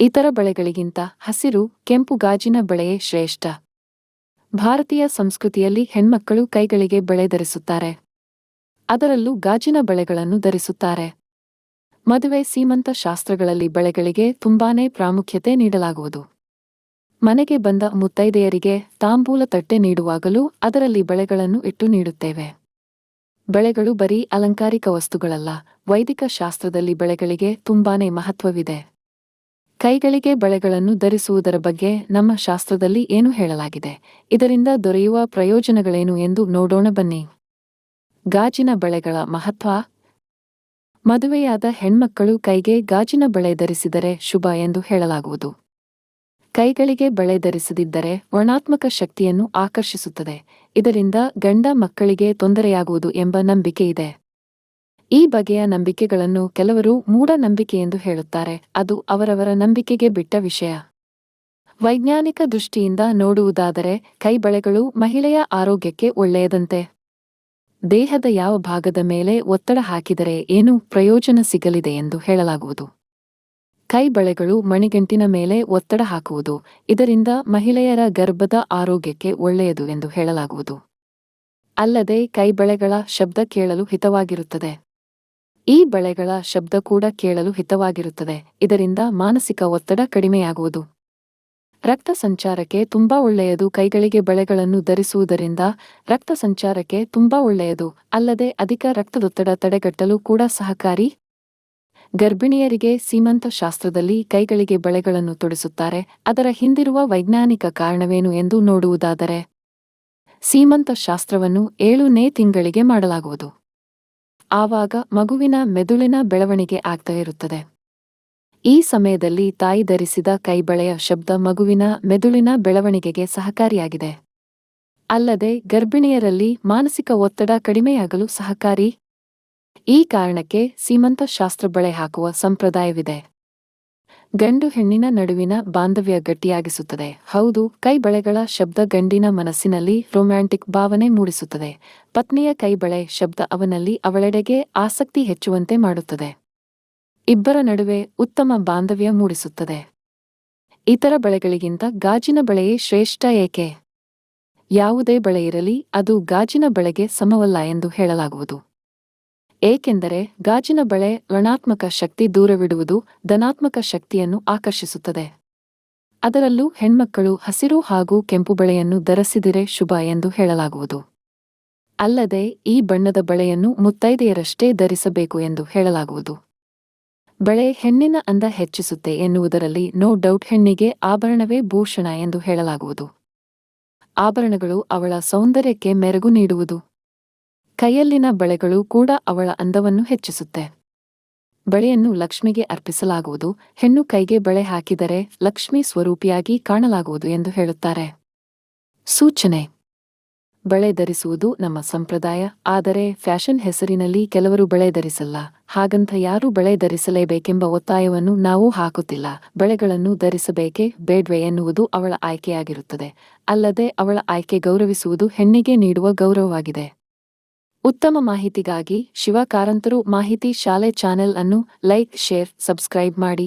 ಇತರ ಬಳೆಗಳಿಗಿಂತ ಹಸಿರು, ಕೆಂಪು ಗಾಜಿನ ಬಳೆಯೇ ಶ್ರೇಷ್ಠ. ಭಾರತೀಯ ಸಂಸ್ಕೃತಿಯಲ್ಲಿ ಹೆಣ್ಮಕ್ಕಳು ಕೈಗಳಿಗೆ ಬಳೆ ಧರಿಸುತ್ತಾರೆ. ಅದರಲ್ಲೂ ಗಾಜಿನ ಬಳೆಗಳನ್ನು ಧರಿಸುತ್ತಾರೆ. ಮದುವೆ ಸೀಮಂತ ಶಾಸ್ತ್ರಗಳಲ್ಲಿ ಬಳೆಗಳಿಗೆ ತುಂಬಾನೇ ಪ್ರಾಮುಖ್ಯತೆ ನೀಡಲಾಗುವುದು. ಮನೆಗೆ ಬಂದ ಮುತ್ತೈದೆಯರಿಗೆ ತಾಂಬೂಲ ತಟ್ಟೆ ನೀಡುವಾಗಲೂ ಅದರಲ್ಲಿ ಬಳೆಗಳನ್ನು ಇಟ್ಟು ನೀಡುತ್ತೇವೆ. ಬಳೆಗಳು ಬರೀ ಅಲಂಕಾರಿಕ ವಸ್ತುಗಳಲ್ಲ, ವೈದಿಕ ಶಾಸ್ತ್ರದಲ್ಲಿ ಬಳೆಗಳಿಗೆ ತುಂಬಾನೇ ಮಹತ್ವವಿದೆ. ಕೈಗಳಿಗೆ ಬಳೆಗಳನ್ನು ಧರಿಸುವುದರ ಬಗ್ಗೆ ನಮ್ಮ ಶಾಸ್ತ್ರದಲ್ಲಿ ಏನು ಹೇಳಲಾಗಿದೆ? ಇದರಿಂದ ದೊರೆಯುವ ಪ್ರಯೋಜನಗಳೇನು ಎಂದು ನೋಡೋಣ ಬನ್ನಿ. ಗಾಜಿನ ಬಳೆಗಳ ಮಹತ್ವ. ಮದುವೆಯಾದ ಹೆಣ್ಮಕ್ಕಳು ಕೈಗೆ ಗಾಜಿನ ಬಳೆ ಧರಿಸಿದರೆ ಶುಭ ಎಂದು ಹೇಳಲಾಗುವುದು. ಕೈಗಳಿಗೆ ಬಳೆ ಧರಿಸದಿದ್ದರೆ ವರ್ಣಾತ್ಮಕ ಶಕ್ತಿಯನ್ನು ಆಕರ್ಷಿಸುತ್ತದೆ. ಇದರಿಂದ ಗಂಡ ಮಕ್ಕಳಿಗೆ ತೊಂದರೆಯಾಗುವುದು ಎಂಬ ನಂಬಿಕೆ ಇದೆ. ಈ ಬಗೆಯ ನಂಬಿಕೆಗಳನ್ನು ಕೆಲವರು ಮೂಢನಂಬಿಕೆ ಎಂದು ಹೇಳುತ್ತಾರೆ. ಅದು ಅವರವರ ನಂಬಿಕೆಗೆ ಬಿಟ್ಟ ವಿಷಯ. ವೈಜ್ಞಾನಿಕ ದೃಷ್ಟಿಯಿಂದ ನೋಡುವುದಾದರೆ, ಕೈಬಳೆಗಳು ಮಹಿಳೆಯ ಆರೋಗ್ಯಕ್ಕೆ ಒಳ್ಳೆಯದಂತೆ. ದೇಹದ ಯಾವ ಭಾಗದ ಮೇಲೆ ಒತ್ತಡ ಹಾಕಿದರೆ ಏನು ಪ್ರಯೋಜನ ಸಿಗಲಿದೆ ಎಂದು ಹೇಳಲಾಗುವುದು. ಕೈಬಳೆಗಳು ಮಣಿಗಂಟಿನ ಮೇಲೆ ಒತ್ತಡ ಹಾಕುವುದು, ಇದರಿಂದ ಮಹಿಳೆಯರ ಗರ್ಭದ ಆರೋಗ್ಯಕ್ಕೆ ಒಳ್ಳೆಯದು ಎಂದು ಹೇಳಲಾಗುವುದು. ಅಲ್ಲದೆ ಕೈಬಳೆಗಳ ಶಬ್ದ ಕೇಳಲು ಹಿತವಾಗಿರುತ್ತದೆ. ಈ ಬಳೆಗಳ ಶಬ್ದ ಕೂಡ ಕೇಳಲು ಹಿತವಾಗಿರುತ್ತದೆ. ಇದರಿಂದ ಮಾನಸಿಕ ಒತ್ತಡ ಕಡಿಮೆಯಾಗುವುದು. ರಕ್ತ ಸಂಚಾರಕ್ಕೆ ತುಂಬಾ ಒಳ್ಳೆಯದು. ಕೈಗಳಿಗೆ ಬಳೆಗಳನ್ನು ಧರಿಸುವುದರಿಂದ ರಕ್ತ ಸಂಚಾರಕ್ಕೆ ತುಂಬಾ ಒಳ್ಳೆಯದು. ಅಲ್ಲದೆ ಅಧಿಕ ರಕ್ತದೊತ್ತಡ ತಡೆಗಟ್ಟಲು ಕೂಡ ಸಹಕಾರಿ. ಗರ್ಭಿಣಿಯರಿಗೆ ಸೀಮಂತ ಶಾಸ್ತ್ರದಲ್ಲಿ ಕೈಗಳಿಗೆ ಬಳೆಗಳನ್ನು ತೊಡಿಸುತ್ತಾರೆ. ಅದರ ಹಿಂದಿರುವ ವೈಜ್ಞಾನಿಕ ಕಾರಣವೇನು ಎಂದು ನೋಡುವುದಾದರೆ, ಸೀಮಂತ ಶಾಸ್ತ್ರವನ್ನು ಏಳನೇ ತಿಂಗಳಿಗೆ ಮಾಡಲಾಗುವುದು. ಆವಾಗ ಮಗುವಿನ ಮೆದುಳಿನ ಬೆಳವಣಿಗೆ ಆಗ್ತಾ ಇರುತ್ತದೆ. ಈ ಸಮಯದಲ್ಲಿ ತಾಯಿ ಧರಿಸಿದ ಕೈಬಳೆಯ ಶಬ್ದ ಮಗುವಿನ ಮೆದುಳಿನ ಬೆಳವಣಿಗೆಗೆ ಸಹಕಾರಿಯಾಗಿದೆ. ಅಲ್ಲದೆ ಗರ್ಭಿಣಿಯರಲ್ಲಿ ಮಾನಸಿಕ ಒತ್ತಡ ಕಡಿಮೆಯಾಗಲು ಸಹಕಾರಿ. ಈ ಕಾರಣಕ್ಕೆ ಸೀಮಂತ ಶಾಸ್ತ್ರ ಬಳೆ ಹಾಕುವ ಸಂಪ್ರದಾಯವಿದೆ. ಗಂಡು ಹೆಣ್ಣಿನ ನಡುವಿನ ಬಾಂಧವ್ಯ ಗಟ್ಟಿಯಾಗಿಸುತ್ತದೆ. ಹೌದು, ಕೈಬಳೆಗಳ ಶಬ್ದ ಗಂಡಿನ ಮನಸ್ಸಿನಲ್ಲಿ ರೊಮ್ಯಾಂಟಿಕ್ ಭಾವನೆ ಮೂಡಿಸುತ್ತದೆ. ಪತ್ನಿಯ ಕೈಬಳೆ ಶಬ್ದ ಅವನಲ್ಲಿ ಅವಳೆಡೆಗೆ ಆಸಕ್ತಿ ಹೆಚ್ಚುವಂತೆ ಮಾಡುತ್ತದೆ. ಇಬ್ಬರ ನಡುವೆ ಉತ್ತಮ ಬಾಂಧವ್ಯ ಮೂಡಿಸುತ್ತದೆ. ಇತರ ಬಳೆಗಳಿಗಿಂತ ಗಾಜಿನ ಬಳೆಯೇ ಶ್ರೇಷ್ಠ ಏಕೆ? ಯಾವುದೇ ಬಳೆ ಇರಲಿ, ಅದು ಗಾಜಿನ ಬಳೆಗೆ ಸಮವಲ್ಲ ಎಂದು ಹೇಳಲಾಗುವುದು. ಏಕೆಂದರೆ ಗಾಜಿನ ಬಳೆ ಋಣಾತ್ಮಕ ಶಕ್ತಿ ದೂರವಿಡುವುದು ಧನಾತ್ಮಕ ಶಕ್ತಿಯನ್ನು ಆಕರ್ಷಿಸುತ್ತದೆ. ಅದರಲ್ಲೂ ಹೆಣ್ಮಕ್ಕಳು ಹಸಿರು ಹಾಗೂ ಕೆಂಪು ಬಳೆಯನ್ನು ಧರಿಸಿದರೆ ಶುಭ ಎಂದು ಹೇಳಲಾಗುವುದು. ಅಲ್ಲದೆ ಈ ಬಣ್ಣದ ಬಳೆಯನ್ನು ಮುತ್ತೈದೆಯರಷ್ಟೇ ಧರಿಸಬೇಕು ಎಂದು ಹೇಳಲಾಗುವುದು. ಬಳೆ ಹೆಣ್ಣಿನ ಅಂದ ಹೆಚ್ಚಿಸುತ್ತೆ ಎನ್ನುವುದರಲ್ಲಿ ನೋ ಡೌಟ್ ಹೆಣ್ಣಿಗೆ ಆಭರಣವೇ ಭೂಷಣ ಎಂದು ಹೇಳಲಾಗುವುದು. ಆಭರಣಗಳು ಅವಳ ಸೌಂದರ್ಯಕ್ಕೆ ಮೆರುಗು ನೀಡುವುದು. ಕೈಯಲ್ಲಿನ ಬಳೆಗಳು ಕೂಡ ಅವಳ ಅಂದವನ್ನು ಹೆಚ್ಚಿಸುತ್ತೆ. ಬಳೆಯನ್ನು ಲಕ್ಷ್ಮಿಗೆ ಅರ್ಪಿಸಲಾಗುವುದು, ಹೆಣ್ಣು ಕೈಗೆ ಬಳೆ ಹಾಕಿದರೆ ಲಕ್ಷ್ಮಿ ಸ್ವರೂಪಿಯಾಗಿ ಕಾಣಲಾಗುವುದು ಎಂದು ಹೇಳುತ್ತಾರೆ. ಸೂಚನೆ. ಬಳೆ ಧರಿಸುವುದು ನಮ್ಮ ಸಂಪ್ರದಾಯ, ಆದರೆ ಫ್ಯಾಷನ್ ಹೆಸರಿನಲ್ಲಿ ಕೆಲವರು ಬಳೆ ಧರಿಸಲ್ಲ, ಹಾಗಂತ ಯಾರೂ ಬಳೆ ಧರಿಸಲೇಬೇಕೆಂಬ ಒತ್ತಾಯವನ್ನು ನಾವು ಹಾಕುತ್ತಿಲ್ಲ. ಬಳೆಗಳನ್ನು ಧರಿಸಬೇಕೆ ಬೇಡ್ವೆ ಎನ್ನುವುದು ಅವಳ ಆಯ್ಕೆಯಾಗಿರುತ್ತದೆ, ಅಲ್ಲದೆ ಅವಳ ಆಯ್ಕೆ ಗೌರವಿಸುವುದು ಹೆಣ್ಣಿಗೆ ನೀಡುವ ಗೌರವವಾಗಿದೆ. ಉತ್ತಮ ಮಾಹಿತಿಗಾಗಿ ಶಿವ ಕಾರಂತರು ಮಾಹಿತಿ ಶಾಲೆ ಚಾನೆಲ್ ಅನ್ನು ಲೈಕ್ ಶೇರ್ ಸಬ್ಸ್ಕ್ರೈಬ್ ಮಾಡಿ.